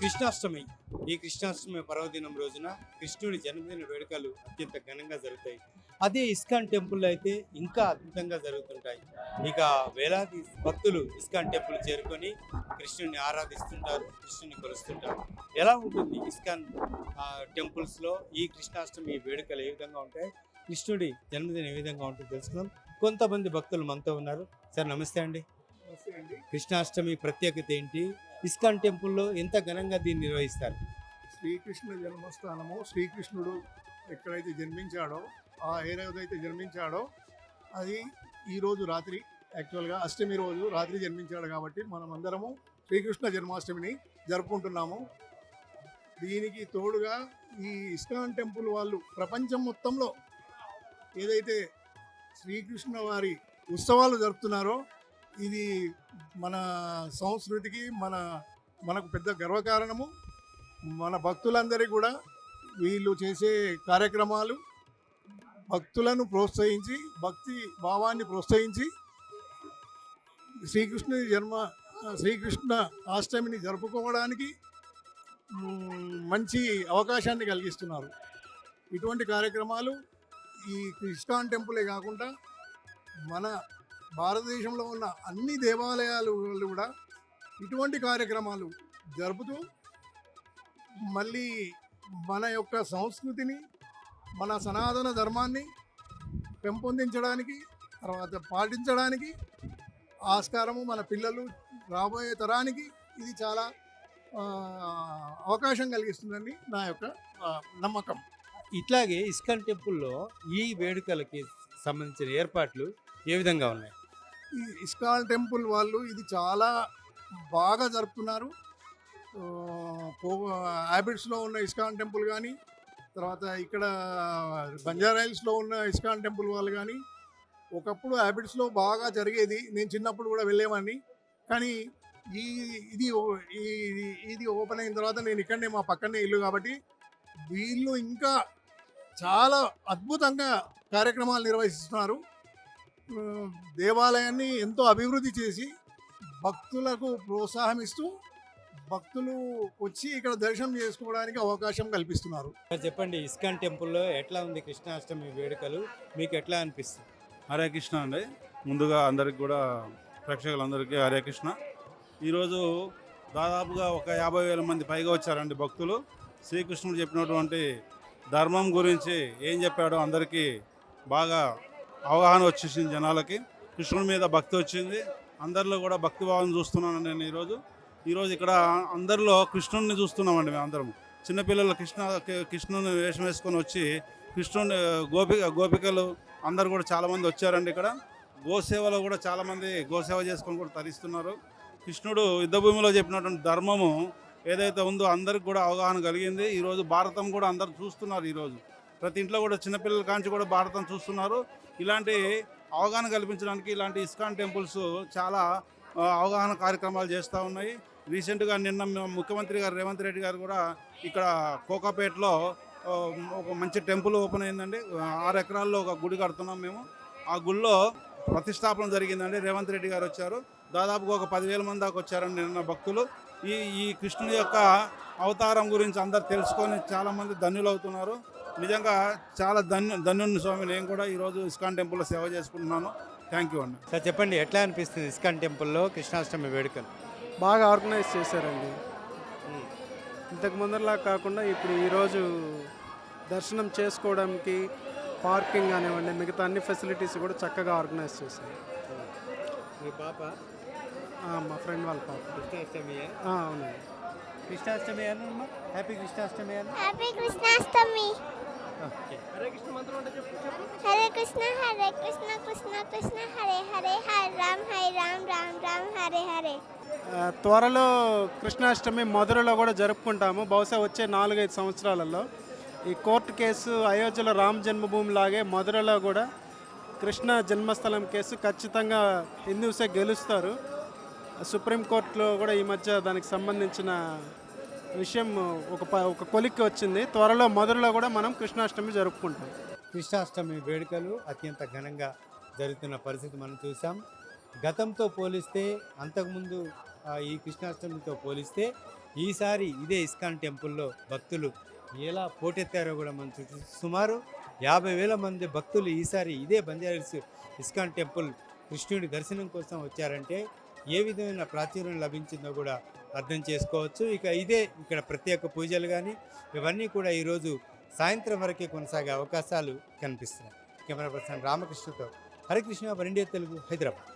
కృష్ణాష్టమి. ఈ కృష్ణాష్టమి పర్వదినం రోజున కృష్ణుడి జన్మదిన వేడుకలు అత్యంత ఘనంగా జరుగుతాయి. అదే ఇస్కాన్ టెంపుల్ అయితే ఇంకా అద్భుతంగా జరుగుతుంటాయి. ఇక వేలాది భక్తులు ఇస్కాన్ టెంపుల్ చేరుకొని కృష్ణుడిని ఆరాధిస్తుంటారు కృష్ణుని కొలుస్తుంటారు. ఎలా ఉంటుంది ఇస్కాన్ ఆ, temples లో ఈ కృష్ణాష్టమి వేడుకలు ఏ విధంగా ఉంటాయి? కృష్ణుడి జన్మదినం ఏ విధంగా ఉంటుందో తెలుసుకుందాం. కొంతమంది భక్తులు మనతో ఉన్నారు. సార్ నమస్తే అండి. కృష్ణాష్టమి ప్రత్యేకత ఏంటి? ఇస్కాన్ టెంపుల్లో ఎంత ఘనంగా దీన్ని నిర్వహిస్తారు? శ్రీకృష్ణ జన్మస్థానము శ్రీకృష్ణుడు ఎక్కడైతే జన్మించాడో ఆ ఏదైతే జన్మించాడో అది ఈరోజు రాత్రి యాక్చువల్గా అష్టమి రోజు రాత్రి జన్మించాడు కాబట్టి మనమందరము శ్రీకృష్ణ జన్మాష్టమిని జరుపుకుంటున్నాము. దీనికి తోడుగా ఈ ఇస్కాన్ టెంపుల్ వాళ్ళు ప్రపంచం మొత్తంలో ఏదైతే శ్రీకృష్ణ వారి ఉత్సవాలు జరుపుతున్నారో ఇది మన సంస్కృతికి మన మనకు పెద్ద గర్వకారణము. మన భక్తులందరికీ కూడా వీళ్ళు చేసే కార్యక్రమాలు భక్తులను ప్రోత్సహించి భక్తి భావాన్ని ప్రోత్సహించి శ్రీకృష్ణుని జన్మ శ్రీకృష్ణ అష్టమిని జరుపుకోవడానికి మంచి అవకాశాన్ని కలిగిస్తున్నారు. ఇటువంటి కార్యక్రమాలు ఈ ఇస్కాన్ టెంపులే కాకుండా మన భారతదేశంలో ఉన్న అన్ని దేవాలయాలు కూడా ఇటువంటి కార్యక్రమాలు జరుపుతూ మళ్ళీ మన యొక్క సంస్కృతిని మన సనాతన ధర్మాన్ని పెంపొందించడానికి తర్వాత పాటించడానికి ఆస్కారము మన పిల్లలు రాబోయే తరానికి ఇది చాలా అవకాశం కలిగిస్తుందని నా యొక్క నమ్మకం. ఇట్లాగే ఇస్కాన్ టెంపుల్లో ఈ వేడుకలకి సంబంధించిన ఏర్పాట్లు ఏ విధంగా ఉన్నాయి? ఈ ఇస్కాన్ టెంపుల్ వాళ్ళు ఇది చాలా బాగా జరుపుతున్నారు. హ్యాబిట్స్లో ఉన్న ఇస్కాన్ టెంపుల్ కానీ తర్వాత ఇక్కడ బంజారాయిల్స్లో ఉన్న ఇస్కాన్ టెంపుల్ వాళ్ళు కానీ ఒకప్పుడు హ్యాబిట్స్లో బాగా జరిగేది. నేను చిన్నప్పుడు కూడా వెళ్ళేవాడిని. కానీ ఈ ఇది ఇది ఓపెన్ అయిన తర్వాత నేను ఇక్కడనే మా పక్కనే ఇల్లు కాబట్టి వీళ్ళు ఇంకా చాలా అద్భుతంగా కార్యక్రమాలు నిర్వహిస్తున్నారు. దేవాలయాన్ని ఎంతో అభివృద్ధి చేసి భక్తులకు ప్రోత్సాహం ఇస్తూ భక్తులు వచ్చి ఇక్కడ దర్శనం చేసుకోవడానికి అవకాశం కల్పిస్తున్నారు. చెప్పండి ఇస్కాన్ టెంపుల్లో ఎట్లా ఉంది కృష్ణాష్టమి వేడుకలు? మీకు ఎట్లా అనిపిస్తుంది? హరే కృష్ణ అండి. ముందుగా అందరికి కూడా ప్రేక్షకులందరికీ హరే కృష్ణ. ఈరోజు దాదాపుగా ఒక యాభై వేల మంది పైగా వచ్చారండి భక్తులు. శ్రీకృష్ణుడు చెప్పినటువంటి ధర్మం గురించి ఏం చెప్పాడో అందరికీ బాగా అవగాహన వచ్చేసింది జనాలకి. కృష్ణుడి మీద భక్తి వచ్చింది. అందరిలో కూడా భక్తి భావం చూస్తున్నాను నేను ఈరోజు. ఈరోజు ఇక్కడ అందరిలో కృష్ణుడిని చూస్తున్నామండి మేము అందరం చిన్నపిల్లలు కృష్ణ కృష్ణుని వేషం వేసుకొని వచ్చి కృష్ణుని గోపిక గోపికలు అందరు కూడా చాలామంది వచ్చారండి ఇక్కడ. గోసేవలో కూడా చాలామంది గోసేవ చేసుకొని కూడా తరిస్తున్నారు. కృష్ణుడు యుద్ధభూమిలో చెప్పినటువంటి ధర్మము ఏదైతే ఉందో అందరికి కూడా అవగాహన కలిగింది. ఈరోజు భారతం కూడా అందరు చూస్తున్నారు ఈరోజు. ప్రతి ఇంట్లో కూడా చిన్నపిల్లల కాంచి కూడా భారతం చూస్తున్నారు. ఇలాంటి అవగాహన కల్పించడానికి ఇలాంటి ఇస్కాన్ టెంపుల్స్ చాలా అవగాహన కార్యక్రమాలు చేస్తూ ఉన్నాయి. రీసెంట్గా నిన్న ముఖ్యమంత్రి గారు రేవంత్ రెడ్డి గారు కూడా ఇక్కడ కోకాపేటలో ఒక మంచి టెంపుల్ ఓపెన్ అయిందండి. ఆరు ఎకరాల్లో ఒక గుడి కడుతున్నాం మేము. ఆ గుడిలో ప్రతిష్టాపన జరిగిందండి. రేవంత్ రెడ్డి గారు వచ్చారు. దాదాపుగా ఒక పదివేల మంది దాకా వచ్చారండి నిన్న భక్తులు. ఈ ఈ కృష్ణుని యొక్క అవతారం గురించి అందరు తెలుసుకొని చాలామంది ధన్యులు అవుతున్నారు నిజంగా చాలా ధన్యు ధన్యుని స్వామి. నేను కూడా ఈరోజు ఇస్కాన్ టెంపుల్లో సేవ చేసుకుంటున్నాను. థ్యాంక్ యూ అండి సార్ చెప్పండి ఎట్లా అనిపిస్తుంది ఇస్కాన్ టెంపుల్లో కృష్ణాష్టమి వేడుకలు? బాగా ఆర్గనైజ్ చేశారండి. ఇంతకు ముందరలా కాకుండా ఇప్పుడు ఈరోజు దర్శనం చేసుకోవడానికి పార్కింగ్ కానివ్వండి మిగతా అన్ని ఫెసిలిటీస్ కూడా చక్కగా ఆర్గనైజ్ చేశారు. మీ పాప? ఆ, మా ఫ్రెండ్ వాళ్ళ పాప. కృష్ణాష్టమి ఆ, అవునండి కృష్ణాష్టమి అన్న హ్యాపీ కృష్ణాష్టమి. అన్న హ్యాపీ కృష్ణాష్టమి ఓకే హరే కృష్ణ హరే కృష్ణ కృష్ణ కృష్ణ హరే హరే హరే రామ్ హరే రామ్ రామ్ రామ్ హరే హరే. త్వరలో కృష్ణాష్టమి మధురలో కూడా జరుపుకుంటాము. బహుశా వచ్చే నాలుగైదు సంవత్సరాలలో. ఈ కోర్టు కేసు అయోధ్యలో రామ జన్మభూమి లాగే మధురలో కూడా కృష్ణ జన్మస్థలం కేసు ఖచ్చితంగా హిందూసే గెలుస్తారు. సుప్రీంకోర్టులో కూడా ఈ మధ్య దానికి సంబంధించిన విషయం ఒక ప- ఒక కొలిక్కి వచ్చింది. త్వరలో మధురలో కూడా మనం కృష్ణాష్టమి జరుపుకుంటాం. కృష్ణాష్టమి వేడుకలు అత్యంత ఘనంగా జరుగుతున్న పరిస్థితి మనం చూసాం గతంతో పోలిస్తే అంతకుముందు ఆ, ఈ కృష్ణాష్టమితో పోలిస్తే ఈసారి ఇదే ఇస్కాన్ టెంపుల్లో భక్తులు ఎలా పోటెత్తారో కూడా మనం చూసి సుమారు యాభై వేల మంది భక్తులు ఈసారి ఇదే బంజారాహిల్స్ ఇస్కాన్ టెంపుల్ కృష్ణుడి దర్శనం కోసం వచ్చారంటే ఏ విధమైన ప్రాచుర్యం లభించిందో కూడా అర్థం చేసుకోవచ్చు. ఇక ఇదే ఇక్కడ ప్రత్యేక పూజలు కానీ ఇవన్నీ కూడా ఈరోజు సాయంత్రం వరకే కొనసాగే అవకాశాలు కనిపిస్తున్నాయి. కెమెరా పర్సన్ రామకృష్ణతో హరికృష్ణ వన్ ఇండియా తెలుగు హైదరాబాద్.